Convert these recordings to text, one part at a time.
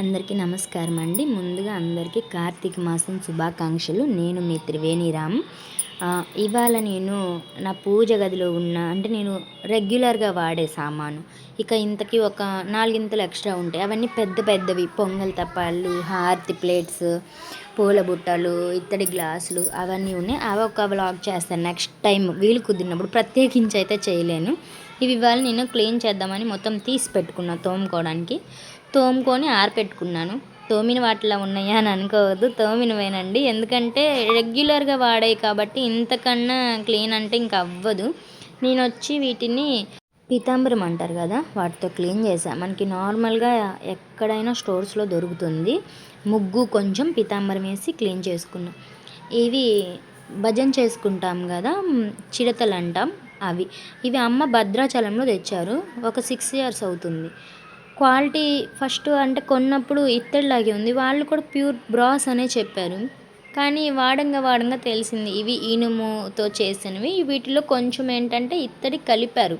అందరికీ నమస్కారం అండి. ముందుగా అందరికీ కార్తీక మాసం శుభాకాంక్షలు. నేను మీ త్రివేణిరామ్. ఇవాళ నేను నా పూజ గదిలో ఉన్న అంటే నేను రెగ్యులర్గా వాడే సామాను. ఇక ఇంతకీ ఒక నాలుగింతలు ఎక్స్ట్రా ఉంటాయి. అవన్నీ పెద్ద పెద్దవి. పొంగల్ తప్పాలు హార్తి ప్లేట్స్ పూల బుట్టలు ఇత్తడి గ్లాసులు అవన్నీ ఉన్నాయి. అవి ఒక వ్లాగ్ చేస్తాను నెక్స్ట్ టైం వీలు కుదిరినప్పుడు. ప్రత్యేకించి అయితే చేయలేను. ఇవి ఇవాళ నేను క్లీన్ చేద్దామని మొత్తం తీసి పెట్టుకున్నా తోముకోవడానికి. తోముకొని ఆరపెట్టుకున్నాను. తోమిన వాటిలో ఉన్నాయా అని అనుకోవద్దు. తోమినవేనండి. ఎందుకంటే రెగ్యులర్గా వాడాయి కాబట్టి ఇంతకన్నా క్లీన్ అంటే ఇంక అవ్వదు. నేను వచ్చి వీటిని పీతాంబరం అంటారు కదా వాటితో క్లీన్ చేసా మనకి నార్మల్గా ఎక్కడైనా స్టోర్స్లో దొరుకుతుంది. ముగ్గు కొంచెం పీతాంబరం వేసి క్లీన్ చేసుకున్నాం. ఇవి భజన చేసుకుంటాం కదా చిడతలు అంటాం అవి. ఇవి అమ్మ భద్రాచలంలో తెచ్చారు. ఒక సిక్స్ ఇయర్స్ అవుతుంది. క్వాలిటీ ఫస్ట్ అంటే కొన్నప్పుడు ఇత్తడిలాగే ఉంది. వాళ్ళు కూడా ప్యూర్ బ్రాస్ అనే చెప్పారు. కానీ వాడంగా వాడంగా తెలిసింది. ఇవి ఇనుముతో చేసినవి. వీటిలో కొంచెం ఏంటంటే ఇత్తడి కలిపారు.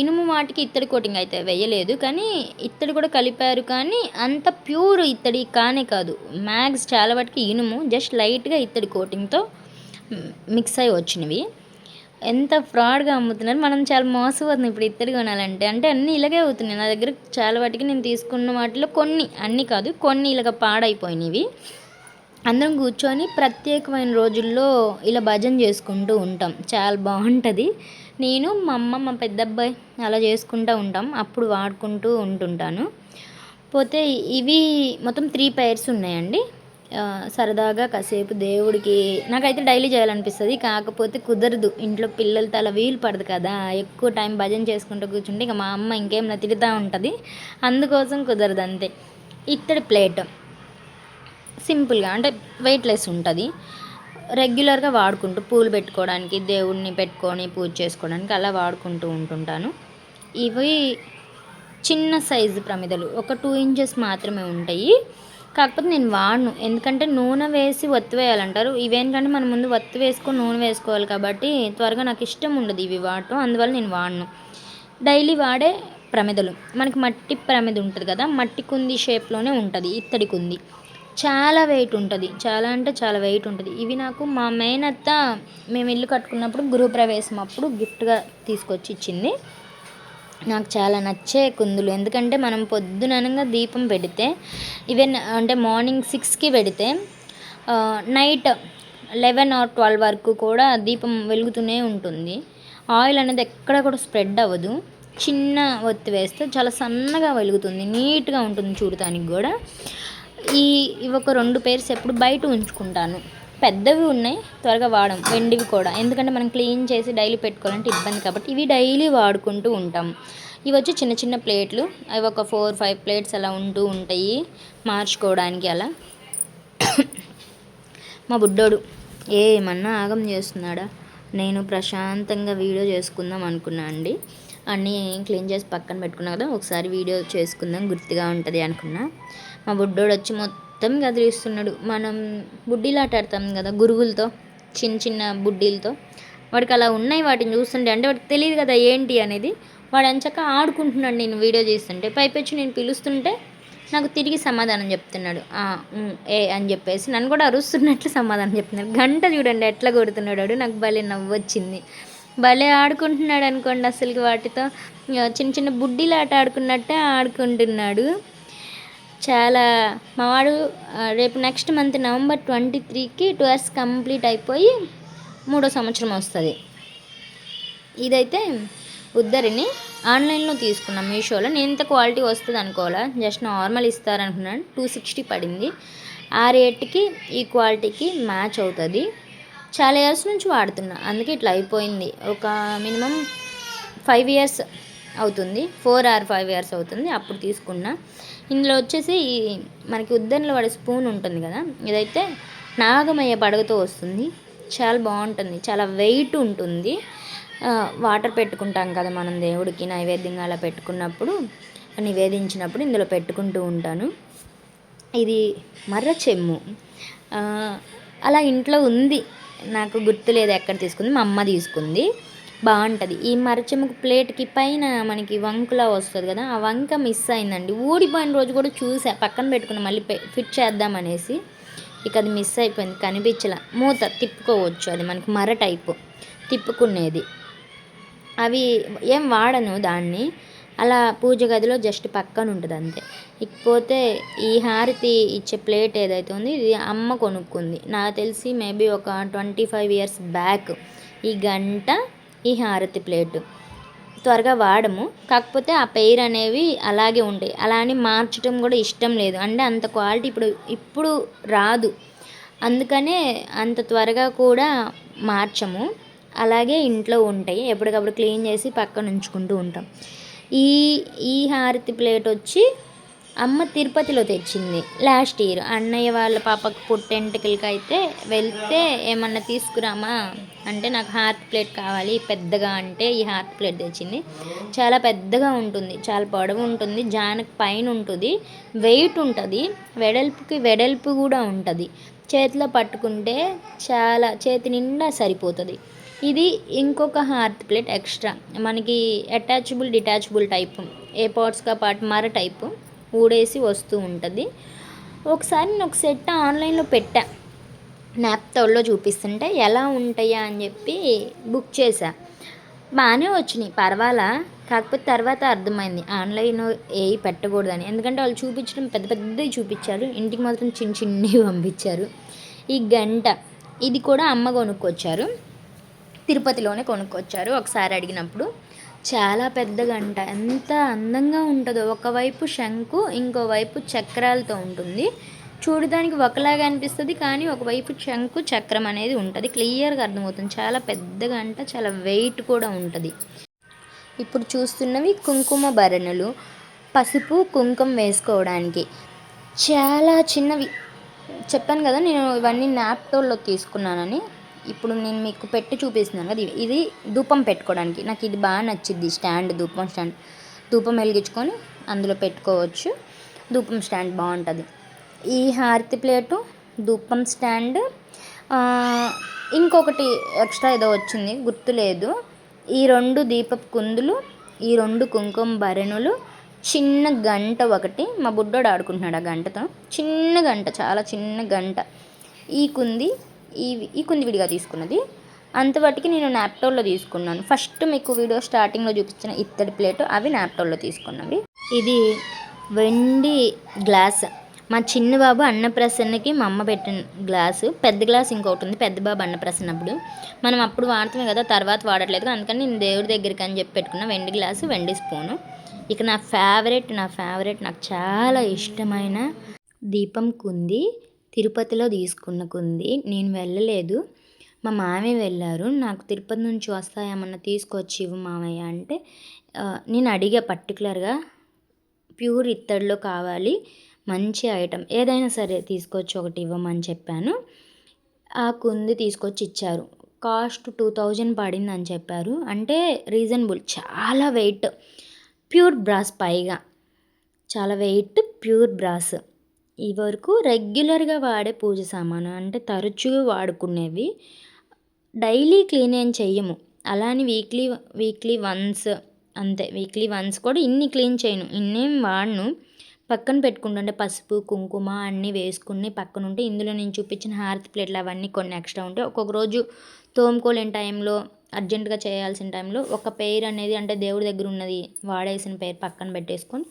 ఇనుము వాటికి ఇత్తడి కోటింగ్ అయితే వేయలేదు. కానీ ఇత్తడి కూడా కలిపారు. కానీ అంత ప్యూర్ ఇత్తడి కానే కాదు. మ్యాగ్స్ చాలా వాటికి ఇనుము. జస్ట్ లైట్గా ఇత్తడి కోటింగ్తో మిక్స్ అయి వచ్చినవి. ఎంత ఫ్రాడ్గా అమ్ముతున్నారు. మనం చాలా మోసపోతుంది ఇప్పుడు ఇత్తడి కొనాలంటే. అంటే అన్నీ ఇలాగే అవుతున్నాయి. నా దగ్గర చాలా వాటికి నేను తీసుకున్న వాటిలో కొన్ని అన్నీ కాదు కొన్ని ఇలాగ పాడైపోయినవి. అందరం కూర్చొని ప్రత్యేకమైన రోజుల్లో ఇలా భజన చేసుకుంటూ ఉంటాం. చాలా బాగుంటుంది. నేను మా అమ్మ మా పెద్దబ్బాయి అలా చేసుకుంటూ ఉంటాం. అప్పుడు వాడుకుంటూ ఉంటుంటాను. పోతే ఇవి మొత్తం త్రీ పైర్స్ ఉన్నాయండి. సరదాగా కాసేపు దేవుడికి నాకైతే డైలీ చేయాలనిపిస్తుంది. కాకపోతే కుదరదు. ఇంట్లో పిల్లలతో అలా వీలు పడదు కదా. ఎక్కువ టైం భజన చేసుకుంటూ కూర్చుంటే ఇక మా అమ్మ ఇంకేమైనా తిడుతూ ఉంటుంది. అందుకోసం కుదరదు అంతే. ఇత్తడి ప్లేట్. సింపుల్గా అంటే వెయిట్లెస్ ఉంటుంది. రెగ్యులర్గా వాడుకుంటూ పూలు పెట్టుకోవడానికి దేవుడిని పెట్టుకొని పూజ చేసుకోవడానికి అలా వాడుకుంటూ ఉంటుంటాను. ఇవి చిన్న సైజు ప్రమిదలు. ఒక టూ ఇంచెస్ మాత్రమే ఉంటాయి. కాకపోతే నేను వాడను. ఎందుకంటే నూనె వేసి ఒత్తి వేయాలంటారు. ఇవేంటంటే మనం ముందు ఒత్తి వేసుకొని నూనె వేసుకోవాలి కాబట్టి త్వరగా నాకు ఇష్టం ఉండదు ఇవి వాడటం. అందువల్ల నేను వాడను. డైలీ వాడే ప్రమిదలు. మనకి మట్టి ప్రమిద ఉంటుంది కదా మట్టి కుంది షేప్లోనే ఉంటుంది ఇత్తడి కుంది. చాలా వెయిట్ ఉంటుంది. చాలా అంటే చాలా వెయిట్ ఉంటుంది. ఇవి నాకు మా మేనత్త మేము ఇల్లు కట్టుకున్నప్పుడు గృహప్రవేశం అప్పుడు గిఫ్ట్గా తీసుకొచ్చి ఇచ్చింది. నాకు చాలా నచ్చే కుందులు. ఎందుకంటే మనం పొద్దుననగా దీపం పెడితే ఈవెన్ అంటే మార్నింగ్ సిక్స్కి పెడితే నైట్ లెవెన్ ఆర్ ట్వెల్వ్ వరకు కూడా దీపం వెలుగుతూనే ఉంటుంది. ఆయిల్ అనేది ఎక్కడ కూడా స్ప్రెడ్ అవ్వదు. చిన్న ఒత్తి వేస్తే చాలా సన్నగా వెలుగుతుంది. నీట్గా ఉంటుంది చూడటానికి కూడా. ఈ ఇవి ఒక రెండు పేర్స్ ఎప్పుడు బయట ఉంచుకుంటాను. పెద్దవి ఉన్నాయి త్వరగా వాడం. వెండివి కూడా. ఎందుకంటే మనం క్లీన్ చేసి డైలీ పెట్టుకోవాలంటే ఇబ్బంది కాబట్టి ఇవి డైలీ వాడుకుంటూ ఉంటాం. ఇవి వచ్చి చిన్న చిన్న ప్లేట్లు. అవి ఒక ఫోర్ ఫైవ్ ప్లేట్స్ అలా ఉంటూ ఉంటాయి మార్చుకోవడానికి అలా. మా బుడ్డోడు ఏమన్నా ఆగం చేస్తున్నాడా? నేను ప్రశాంతంగా వీడియో చేసుకుందాం అనుకున్నా అండి. అన్నీ క్లీన్ చేసి పక్కన పెట్టుకున్నా కదా ఒకసారి వీడియో చేసుకుందాం గుర్తుగా ఉంటుంది అనుకున్నా. మా బుడ్డోడు వచ్చి మొత్తం మొత్తం గదిలిస్తున్నాడు మనం బుడ్డీలాట ఆడతాం కదా గురుగులతో చిన్న చిన్న బుడ్డీలతో. వాడికి అలా ఉన్నాయి వాటిని చూస్తుంటే అంటే వాడికి తెలియదు కదా ఏంటి అనేది. వాడు అంచక ఆడుకుంటున్నాడు నేను వీడియో చేస్తుంటే. పైపెచ్చి నేను పిలుస్తుంటే నాకు తిరిగి సమాధానం చెప్తున్నాడు. ఏ అని చెప్పేసి నన్ను కూడా అరుస్తున్నట్లు సమాధానం చెప్తున్నాడు. గంట చూడండి ఎట్లా కొడుతున్నాడు వాడు. నాకు భలే నవ్వొచ్చింది. భలే ఆడుకుంటున్నాడు అనుకోండి అసలుకి వాటితో. చిన్న చిన్న బుడ్డీలు ఆట ఆడుకున్నట్టే ఆడుకుంటున్నాడు. చాలా మావాడు రేపు నెక్స్ట్ మంత్ నవంబర్ ట్వంటీ త్రీకి టూ ఇయర్స్ కంప్లీట్ అయిపోయి మూడో సంవత్సరం వస్తుంది. ఇదైతే ఉద్దరిని ఆన్లైన్లో తీసుకున్నాం మీషోలో. నేను ఇంత క్వాలిటీ వస్తుంది అనుకోవాలా? జస్ట్ నార్మల్ ఇస్తారనుకున్నాను. టూ సిక్స్టీ పడింది. ఆ రేట్కి ఈ క్వాలిటీకి మ్యాచ్ అవుతుంది. చాలా ఇయర్స్ నుంచి వాడుతున్నా. అందుకే ఇట్లా అయిపోయింది. ఒక మినిమం ఫైవ్ ఇయర్స్ అవుతుంది. ఫోర్ ఆర్ ఫైవ్ ఇయర్స్ అవుతుంది. అప్పుడు తీసుకున్నా. ఇందులో వచ్చేసి ఈ మనకి ఉద్దరణలో వాడే స్పూన్ ఉంటుంది కదా ఇదైతే నాగమయ్య పడగతో వస్తుంది. చాలా బాగుంటుంది. చాలా వెయిట్ ఉంటుంది. వాటర్ పెట్టుకుంటాం కదా మనం దేవుడికి నైవేద్యంగా అలా పెట్టుకున్నప్పుడు నివేదించినప్పుడు ఇందులో పెట్టుకుంటూ ఉంటాను. ఇది మర్ర చెమ్ము. అలా ఇంట్లో ఉంది. నాకు గుర్తులేదు ఎక్కడ తీసుకుంది. మా అమ్మ తీసుకుంది. బాగుంటుంది. ఈ మరచెముకు ప్లేట్కి పైన మనకి వంకలా వస్తుంది కదా ఆ వంక మిస్ అయిందండి. ఊడిపోయిన రోజు కూడా చూసా పక్కన పెట్టుకుని మళ్ళీ ఫిట్ చేద్దామనేసి ఇక అది మిస్ అయిపోయింది కనిపించలే. మూత తిప్పుకోవచ్చు అది మనకి మర టైపు తిప్పుకునేది. అవి ఏం వాడను దాన్ని. అలా పూజ గదిలో జస్ట్ పక్కన ఉంటుంది అంతే. ఇకపోతే ఈ హారతి ఇచ్చే ప్లేట్ ఏదైతే ఉంది ఇది అమ్మ కొనుక్కుంది. నాకు తెలిసి మేబీ ఒక ట్వంటీ ఫైవ్ ఇయర్స్ బ్యాక్. ఈ గంట ఈ హారతి ప్లేటు. త్వరగా వాడము. కాకపోతే ఆ పెయిర్ అనేవి అలాగే ఉంటాయి అలా అని మార్చడం కూడా ఇష్టం లేదు. అంటే అంత క్వాలిటీ ఇప్పుడు ఇప్పుడు రాదు. అందుకనే అంత త్వరగా కూడా మార్చము. అలాగే ఇంట్లో ఉంటాయి. ఎప్పటికప్పుడు క్లీన్ చేసి పక్కన ఉంచుకుంటూ ఉంటాం. ఈ ఈ హారతి ప్లేట్ వచ్చి అమ్మ తిరుపతిలో తెచ్చింది. లాస్ట్ ఇయర్ అన్నయ్య వాళ్ళ పాపకు పుట్టెంటుకలకి అయితే వెళ్తే ఏమన్నా తీసుకురామా? అంటే నాకు హార్ట్ ప్లేట్ కావాలి పెద్దగా అంటే ఈ హార్ట్ ప్లేట్ తెచ్చింది. చాలా పెద్దగా ఉంటుంది చాలా పొడవు ఉంటుంది జానకి పైన ఉంటుంది వెయిట్ ఉంటుంది వెడల్పుకి వెడల్పు కూడా ఉంటుంది. చేతిలో పట్టుకుంటే చాలా చేతి నిండా సరిపోతుంది. ఇది ఇంకొక హార్ట్ ప్లేట్ ఎక్స్ట్రా. మనకి అటాచబుల్ డిటాచబుల్ టైప్ ఏ పార్ట్స్గా పాటు మర టైపు. ఊడేసి వస్తూ ఉంటుంది. ఒకసారి నేను ఒక సెట్ ఆన్లైన్లో పెట్టా. నాప్తోల్లో చూపిస్తుంటే ఎలా ఉంటాయా అని చెప్పి బుక్ చేశా. బాగానే వచ్చినాయి పర్వాలా? కాకపోతే తర్వాత అర్థమైంది ఆన్లైన్ ఏ పెట్టకూడదని. ఎందుకంటే వాళ్ళు చూపించడం పెద్ద పెద్దవి చూపించారు ఇంటికి మాత్రం చిన్న చిన్నవి పంపించారు. ఈ గంట ఇది కూడా అమ్మ కొనుక్కొచ్చారు. తిరుపతిలోనే కొనుక్కొచ్చారు ఒకసారి అడిగినప్పుడు. చాలా పెద్ద గంట. ఎంత అందంగా ఉంటుందో. ఒకవైపు శంకు ఇంకోవైపు చక్రాలతో ఉంటుంది. చూడడానికి ఒకలాగా అనిపిస్తుంది కానీ ఒకవైపు శంకు చక్రం అనేది ఉంటుంది. క్లియర్గా అర్థమవుతుంది. చాలా పెద్ద గంట చాలా వెయిట్ కూడా ఉంటుంది. ఇప్పుడు చూస్తున్నవి కుంకుమ భరణులు. పసుపు కుంకుమ వేసుకోవడానికి. చాలా చిన్నవి. చెప్పాను కదా నేను ఇవన్నీ నాప్టోల్లో తీసుకున్నానని. ఇప్పుడు నేను మీకు పెట్టి చూపిస్తున్నాను కదా ఇది ధూపం పెట్టుకోవడానికి. నాకు ఇది బాగా నచ్చింది స్టాండ్ ధూపం స్టాండ్. ధూపం వెలిగించుకొని అందులో పెట్టుకోవచ్చు. ధూపం స్టాండ్ బాగుంటుంది. ఈ హారతి ప్లేటు ధూపం స్టాండ్ ఇంకొకటి ఎక్స్ట్రా ఏదో వచ్చింది గుర్తులేదు. ఈ రెండు దీపపు కుందులు ఈ రెండు కుంకుమ భరణులు చిన్న గంట ఒకటి. మా బుడ్డోడు ఆడుకుంటున్నాడు ఆ గంటతో. చిన్న గంట చాలా చిన్న గంట. ఈ కుంది ఈ ఈ కుంది విడిగా తీసుకున్నది. అంతవాటికి నేను నాప్టోల్లో తీసుకున్నాను. ఫస్ట్ మీకు వీడియో స్టార్టింగ్లో చూపించిన ఇత్తడి ప్లేట్ అవి నాప్టోల్లో తీసుకున్నవి. ఇది వెండి గ్లాస్. మా చిన్న బాబు అన్నప్రసన్నకి మా అమ్మ పెట్టిన గ్లాసు. పెద్ద గ్లాస్ ఇంకొకటి ఉంది పెద్ద బాబు అన్నప్రసన్న అప్పుడు మనం అప్పుడు వాడతామే కదా తర్వాత వాడట్లేదు అందుకని నేను దేవుడి దగ్గరికి అని చెప్పి పెట్టుకున్న వెండి గ్లాసు వెండి స్పూను. ఇక నా ఫేవరెట్ నా ఫేవరెట్ నాకు చాలా ఇష్టమైన దీపం కుంది. తిరుపతిలో తీసుకున్న కుంది నేను వెళ్ళలేదు. మా మామయ్య వెళ్ళారు. నాకు తిరుపతి నుంచి వస్తాయేమన్నా తీసుకొచ్చి ఇవ్వు మామయ్య అంటే నేను అడిగా పర్టికులర్గా ప్యూర్ ఇత్తడిలో కావాలి మంచి ఐటమ్ ఏదైనా సరే తీసుకొచ్చి ఒకటి ఇవ్వమని చెప్పాను. ఆ కుంది తీసుకొచ్చి ఇచ్చారు. కాస్ట్ టూ థౌజండ్ పడింది అని చెప్పారు. అంటే రీజనబుల్ చాలా వెయిట్. ప్యూర్ బ్రాస్ పైగా. చాలా వెయిట్ ప్యూర్ బ్రాస్. ఈ వరకు రెగ్యులర్గా వాడే పూజ సామాను అంటే తరచుగా వాడుకునేవి డైలీ క్లీన్ ఏం చెయ్యము. అలానే వీక్లీ వీక్లీ వన్స్ అంతే వీక్లీ వన్స్ కూడా ఇన్ని క్లీన్ చేయను. ఇన్నేం వాడను. పక్కన పెట్టుకుంటుంటే పసుపు కుంకుమ అన్నీ వేసుకుని పక్కన ఉంటే ఇందులో నేను చూపించిన హారతి ప్లేట్లు అవన్నీ కొన్ని ఎక్స్ట్రా ఉంటాయి. ఒక్కొక్క రోజు తోముకోలేని టైంలో అర్జెంటుగా చేయాల్సిన టైంలో ఒక పేరు అనేది అంటే దేవుడి దగ్గర ఉన్నది వాడేసిన పేరు పక్కన పెట్టేసుకొని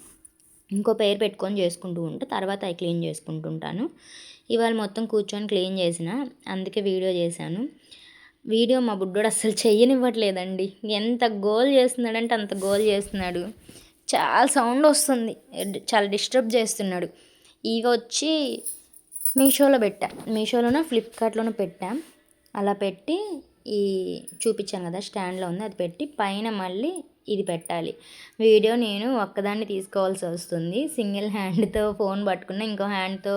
ఇంకో పేరు పెట్టుకొని చేసుకుంటూ ఉంటే తర్వాత అవి క్లీన్ చేసుకుంటుంటాను. ఇవాళ మొత్తం కూర్చొని క్లీన్ చేసిన అందుకే వీడియో చేశాను. వీడియో మా బుడ్డోడు అస్సలు చెయ్యనివ్వట్లేదండి. ఎంత గోల్ చేస్తున్నాడంటే అంత గోల్ చేస్తున్నాడు. చాలా సౌండ్ వస్తుంది. చాలా డిస్టర్బ్ చేస్తున్నాడు. ఇవి వచ్చి మీషోలో పెట్టా. మీషోలోనే ఫ్లిప్కార్ట్లోనో పెట్టాం. అలా పెట్టి ఈ చూపించాను కదా స్టాండ్లో ఉంది. అది పెట్టి పైన మళ్ళీ ఇది పెట్టాలి. వీడియో నేను ఒక్కదాన్ని తీసుకోవాల్సి వస్తుంది. సింగిల్ హ్యాండ్తో ఫోన్ పట్టుకున్న ఇంకో హ్యాండ్తో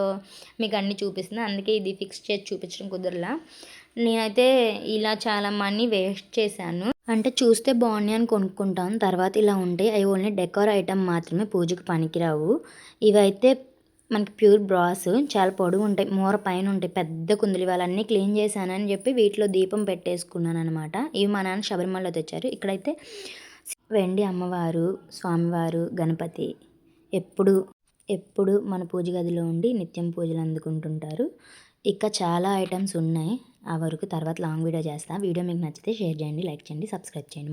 మీకు అన్నీ చూపిస్తుంది అందుకే ఇది ఫిక్స్ చేసి చూపించడం కుదరలా. నేనైతే ఇలా చాలా మనీ వేస్ట్ చేశాను. అంటే చూస్తే బాగున్నాయి అని కొనుక్కుంటాను. తర్వాత ఇలా ఉంటాయి. అవి ఓన్లీ డెకోర్ ఐటమ్ మాత్రమే. పూజకు పనికిరావు. ఇవైతే మనకి ప్యూర్ బ్రాస్ చాలా పొడుగు ఉంటాయి. మూర పైన ఉంటాయి. పెద్ద కుందులు. ఇవాళన్నీ క్లీన్ చేశానని చెప్పి వీటిలో దీపం పెట్టేసుకున్నాను అనమాట ఇవి మా నాన్న శబరిమలలో తెచ్చారు. ఇక్కడైతే వెండి అమ్మవారు స్వామివారు గణపతి. ఎప్పుడు ఎప్పుడు మన పూజ గదిలో ఉండి నిత్యం పూజలు అందుకుంటుంటారు. ఇంకా చాలా ఐటమ్స్ ఉన్నాయి. ఆ వరకు తర్వాత లాంగ్ వీడియో చేస్తాను వీడియో మీకు నచ్చితే షేర్ చేయండి లైక్ చేయండి సబ్స్క్రైబ్ చేయండి.